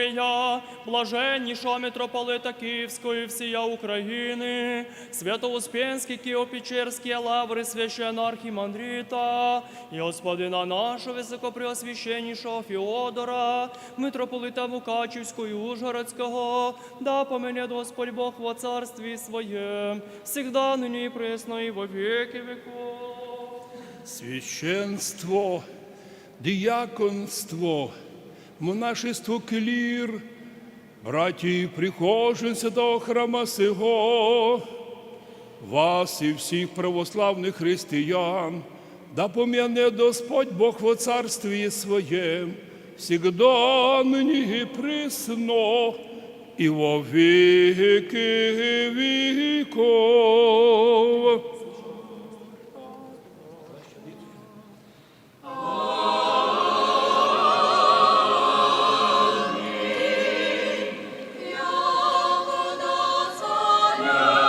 Євфрия, блаженнішого митрополита Київської всія України, Свято-Успенський Києво-Печерський лаври священного архімандрита, і господина нашого високопреосвященнішого Феодора, митрополита Мукачівського Ужгородського, да помене Господь Бог во царстві своєм, всегда нині і пресно, і во віки веков. Священство, дияконство, монашество клір, браті, прихожин святого храма сего, вас і всіх православних християн, да пом'яне Господь Бог во царстві своєм, всегда і присно, і во віки віков. No.